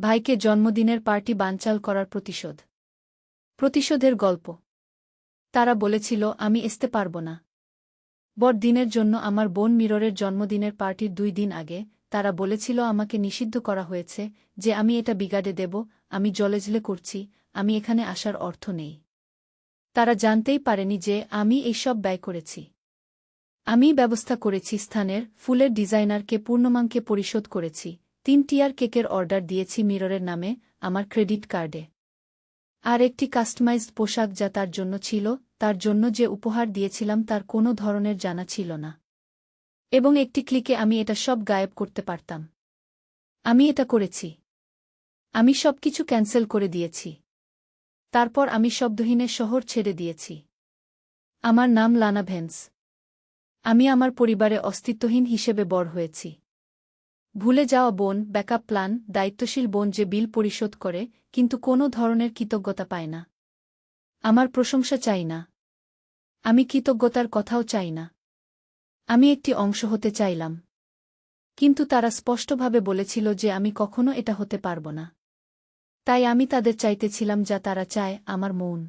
ভাইকে জন্মদিনের পার্টি বানচাল করার প্রতিশোধ। প্রতিশোধের গল্প। তারা বলেছিল, আমি আসতে পারব না। বড়দিনের জন্য আমার বোন মিররের জন্মদিনের পার্টির দুই দিন আগে তারা বলেছিল, আমাকে নিষিদ্ধ করা হয়েছে যে আমি এটা বিগাড়ে দেব, আমি জলেজলে করছি, আমি এখানে আসার অর্থ নেই। তারা জানতেই পারেনি যে আমি এইসব ব্যয় করেছি। আমি ব্যবস্থা করেছি স্থানের, ফুলের ডিজাইনারকে, পূর্ণমাঙ্কে পরিশোধ করেছি তিন টিয়ার কেকের অর্ডার দিয়েছি মিররের নামে, আমার ক্রেডিট কার্ডে। আর একটি কাস্টমাইজড পোশাক যা তার জন্য ছিল, তার জন্য যে উপহার দিয়েছিলাম তার কোনো ধরনের জানা ছিল না। এবং একটি ক্লিকে আমি এটা সব গায়েব করতে পারতাম। আমি এটা করেছি। আমি সবকিছু ক্যান্সেল করে দিয়েছি। তারপর আমি শব্দহীনে শহর ছেড়ে দিয়েছি। আমার নাম লানা ভেন্স। আমি আমার পরিবারে অস্তিত্বহীন হিসেবে বড় হয়েছি। ভুলে যাওয়া বোন, ব্যাকআপ প্ল্যান, দায়িত্বশীল বোন যে বিল পরিশোধ করে, কিন্তু কোনো ধরনের কৃতজ্ঞতা পায় না। আমার প্রশংসা চাই না। আমি কৃতজ্ঞতার কথাও চাই না। আমি একটি অংশ হতে চাইলাম। কিন্তু তারা স্পষ্টভাবে বলেছিল যে আমি কখনো এটা হতে পারব না। তাই আমি তাদের চাইতেছিলাম যা তারা চায়, আমার মন।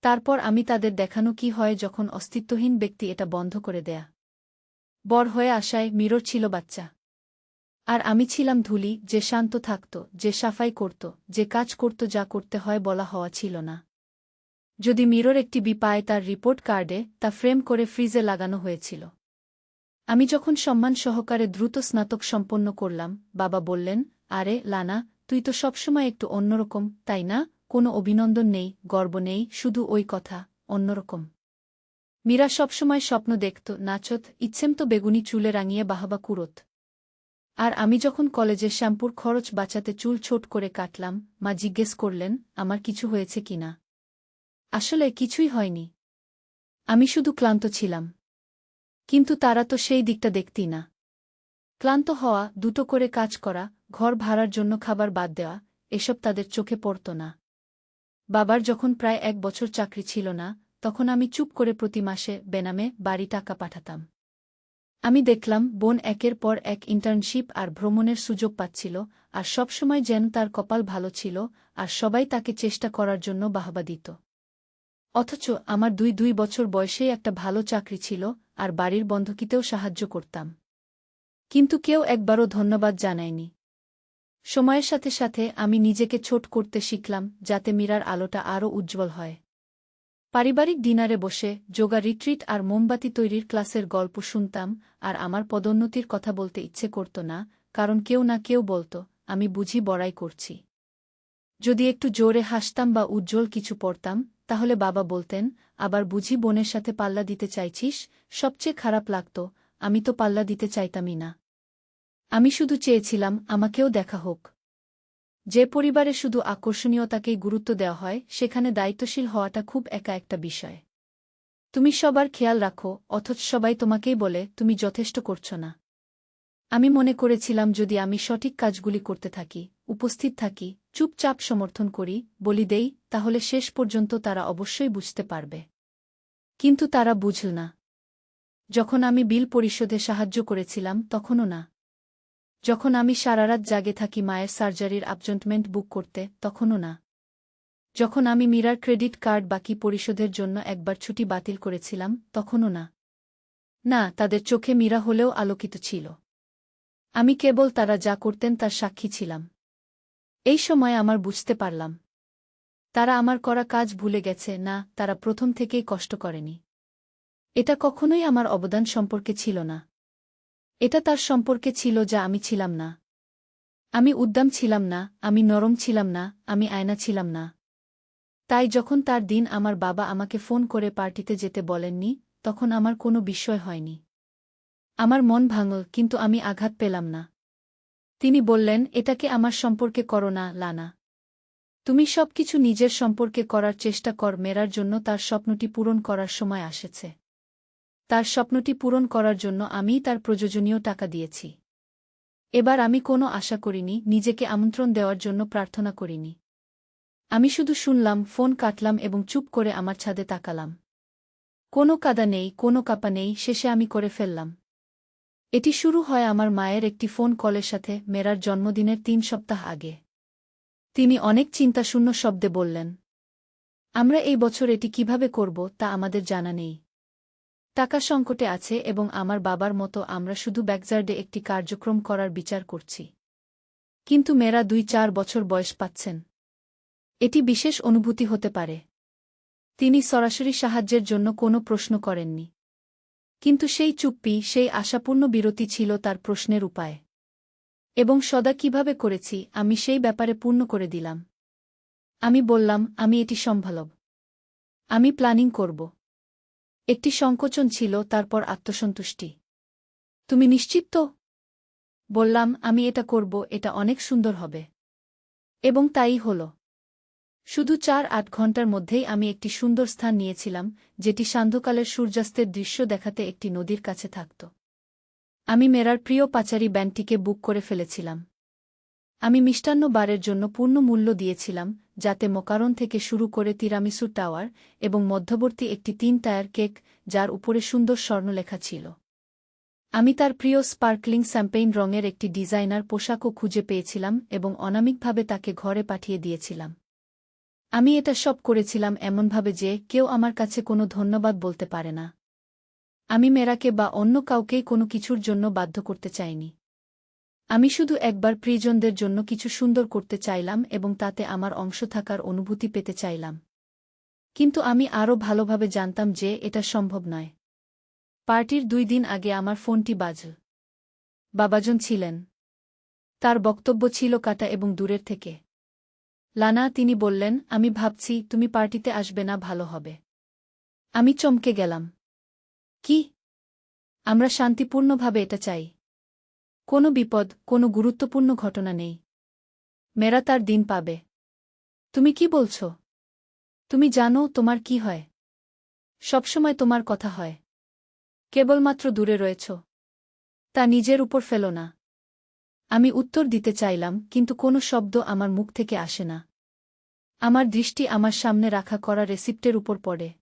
তারপর আমি তাদের দেখানো কি হয় যখন অস্তিত্বহীন ব্যক্তি এটা বন্ধ করে দেয়া। বড় হয়ে আসায় মিরর ছিল বাচ্চা। আর আমি ছিলাম ধুলি, যে শান্ত থাকত, যে সাফাই করত, যে কাজ করত, যা করতে হয় বলা হওয়া ছিল না। যদি মিরর একটি বি পায় তার রিপোর্ট কার্ডে, তা ফ্রেম করে ফ্রিজে লাগানো হয়েছিল। আমি যখন সম্মান সহকারে দ্রুত স্নাতক সম্পন্ন করলাম, বাবা বললেন, আরে, লানা, তুই তো সবসময় একটু অন্যরকম, তাই না? কোনো অভিনন্দন নেই, গর্ব নেই, শুধু ওই কথা, অন্যরকম। মীরা সবসময় স্বপ্ন দেখত, নাচত ইচ্ছেম তো বেগুনি চুলে রাঙিয়ে বাহাবা কুরত আর আমি যখন কলেজে শ্যাম্পুর খরচ বাঁচাতে চুল ছোট করে কাটলাম, মা জিজ্ঞেস করলেন, আমার কিছু হয়েছে কিনা আসলে কিছুই হয়নি। আমি শুধু ক্লান্ত ছিলাম। কিন্তু তারা তো সেই দিকটা দেখতি না। ক্লান্ত হওয়া, দুটো করে কাজ করা, ঘর ভাড়ার জন্য খাবার বাদ দেওয়া, এসব তাদের চোখে পড়ত না। বাবার যখন প্রায় এক বছর চাকরি ছিল না, তখন আমি চুপ করে প্রতি মাসে বেনামে বাড়ি টাকা পাঠাতাম। আমি দেখলাম বোন একের পর এক ইন্টার্নশিপ আর ভ্রমণের সুযোগ পাচ্ছিল, আর সবসময় যেন তার কপাল ভালো ছিল, আর সবাই তাকে চেষ্টা করার জন্য বাহবা দিত। অথচ আমার দুই দুই বছর বয়সেই একটা ভালো চাকরি ছিল, আর বাড়ির বন্ধকিতেও সাহায্য করতাম। কিন্তু কেউ একবারও ধন্যবাদ জানায়নি। সময়ের সাথে সাথে আমি নিজেকে ছোট করতে শিখলাম, যাতে মীরার আলোটা আরও উজ্জ্বল হয়। পারিবারিক ডিনারে বসে যোগা রিট্রিট আর মোমবাতি তৈরির ক্লাসের গল্প শুনতাম, আর আমার পদোন্নতির কথা বলতে ইচ্ছে করত না, কারণ কেউ না কেউ বলত, আমি বুঝি বড়াই করছি। যদি একটু জোরে হাসতাম বা উজ্জ্বল কিছু পড়তাম, তাহলে বাবা বলতেন, আবার বুঝি বোনের সাথে পাল্লা দিতে চাইছিস? সবচেয়ে খারাপ লাগত, আমি তো পাল্লা দিতে চাইতামই না। আমি শুধু চেয়েছিলাম, আমাকেও দেখা হোক। যে পরিবারে শুধু আকর্ষণীয়তাকেই গুরুত্ব দেওয়া হয়, সেখানে দায়িত্বশীল হওয়াটা খুব একা একটা বিষয়। তুমি সবার খেয়াল রাখো, অথচ সবাই তোমাকেই বলে, তুমি যথেষ্ট করছ না। আমি মনে করেছিলাম, যদি আমি সঠিক কাজগুলি করতে থাকি, উপস্থিত থাকি, চুপচাপ সমর্থন করি, বলি দেই, তাহলে শেষ পর্যন্ত তারা অবশ্যই বুঝতে পারবে। কিন্তু তারা বুঝল না। যখন আমি বিল পরিশোধে সাহায্য করেছিলাম, তখনও না। যখন আমি সারারাত জাগে থাকি মায়ের সার্জারির আপজয়েন্টমেন্ট বুক করতে, তখনও না। যখন আমি মীরার ক্রেডিট কার্ড বাকি পরিশোধের জন্য একবার ছুটি বাতিল করেছিলাম, তখনও না। না, তাদের চোখে মীরা হলেও আলোকিত ছিল। আমি কেবল তারা যা করতেন তার সাক্ষী ছিলাম। এই সময় আমার বুঝতে পারলাম। তারা আমার করা কাজ ভুলে গেছে, না, তারা প্রথম থেকেই কষ্ট করেনি। এটা কখনোই আমার অবদান সম্পর্কে ছিল না। এটা তার সম্পর্কে ছিল যা আমি ছিলাম না। আমি উদ্দাম ছিলাম না, আমি নরম ছিলাম না, আমি আয়না ছিলাম না। তাই যখন তার দিন আমার বাবা আমাকে ফোন করে পার্টিতে যেতে বলেননি, তখন আমার কোনো বিস্ময় হয়নি। আমার মন ভাঙল, কিন্তু আমি আঘাত পেলাম না। তিনি বললেন, এটাকে আমার সম্পর্কে করো না, লানা। তুমি সবকিছু নিজের সম্পর্কে করার চেষ্টা কর, মেরার জন্য তার স্বপ্নটি পূরণ করার সময় আসেছে। তার স্বপ্নটি পূরণ করার জন্য আমিই তার প্রয়োজনীয় টাকা দিয়েছি। এবার আমি কোনো আশা করিনি, নিজেকে আমন্ত্রণ দেওয়ার জন্য প্রার্থনা করিনি। আমি শুধু শুনলাম, ফোন কাটলাম এবং চুপ করে আমার ছাদে তাকালাম। কোনো কাদা নেই, কোনো কাপা নেই, শেষে আমি করে ফেললাম। এটি শুরু হয় আমার মায়ের একটি ফোন কলের সাথে, মেরার জন্মদিনের তিন সপ্তাহ আগে। তিনি অনেক চিন্তাশূন্য শব্দে বললেন, আমরা এই বছর এটি কীভাবে করব তা আমাদের জানা নেই। টাকা সংকটে আছে এবং আমার বাবার মতো আমরা শুধু ব্যাকজার্ডে একটি কার্যক্রম করার বিচার করছি। কিন্তু মেয়েরা দুই চার বছর বয়স পাচ্ছেন। এটি বিশেষ অনুভূতি হতে পারে। তিনি সরাসরি সাহায্যের জন্য কোনো প্রশ্ন করেননি। কিন্তু সেই চুপ্পি, সেই আশাপূর্ণ বিরতি ছিল তার প্রশ্নের উপায়। এবং সদা কীভাবে করেছি, আমি সেই ব্যাপারে পূর্ণ করে দিলাম। আমি বললাম, আমি এটি সম্ভালব। আমি প্ল্যানিং করব। একটি সংকোচন ছিল, তারপর আত্মসন্তুষ্টি। তুমি নিশ্চিত তো? বললাম, আমি এটা করব, এটা অনেক সুন্দর হবে। এবং তাই হল। শুধু চার আট ঘণ্টার মধ্যেই আমি একটি সুন্দর স্থান নিয়েছিলাম, যেটি সান্ধ্যকালের সূর্যাস্তের দৃশ্য দেখাতে একটি নদীর কাছে থাকত। আমি মেরার প্রিয় পাচারি ব্যান্ডটিকে বুক করে ফেলেছিলাম। আমি মিষ্টান্ন বারের জন্য পূর্ণ মূল্য দিয়েছিলাম যাতে মোকারণ থেকে শুরু করে তিরামিসু টাওয়ার এবং মধ্যবর্তী একটি তিন টায়ার কেক, যার উপরে সুন্দর স্বর্ণলেখা ছিল। আমি তার প্রিয় স্পার্কলিং স্যাম্পেইন রঙের একটি ডিজাইনার পোশাকও খুঁজে পেয়েছিলাম এবং অনামিকভাবে তাকে ঘরে পাঠিয়ে দিয়েছিলাম। আমি এটা সব করেছিলাম এমনভাবে যে কেউ আমার কাছে কোনো ধন্যবাদ বলতে পারে না। আমি মেরাকে বা অন্য কাউকেই কোনো কিছুর জন্য বাধ্য করতে চাইনি। আমি শুধু একবার প্রিয়জনদের জন্য কিছু সুন্দর করতে চাইলাম এবং তাতে আমার অংশ থাকার অনুভূতি পেতে চাইলাম। কিন্তু আমি আরও ভালোভাবে জানতাম যে এটা সম্ভব নয়। পার্টির দুই দিন আগে আমার ফোনটি বাজল। বাবাজন ছিলেন। তার বক্তব্য ছিল কাটা এবং দূরের থেকে। লানা, তিনি বললেন, আমি ভাবছি তুমি পার্টিতে আসবে না, ভালো হবে। আমি চমকে গেলাম। কি? আমরা শান্তিপূর্ণভাবে এটা চাই। কোনো বিপদ, কোনো গুরুত্বপূর্ণ ঘটনা নেই। মেরা তার দিন পাবে। তুমি কি বলছ? তুমি জানো তোমার কি হয়। সবসময় তোমার কথা হয়। কেবলমাত্র দূরে রয়েছ। তা নিজের উপর ফেলো না। আমি উত্তর দিতে চাইলাম, কিন্তু কোনো শব্দ আমার মুখ থেকে আসে না। আমার দৃষ্টি আমার সামনে রাখা করা রেসিপ্টের উপর পড়ে।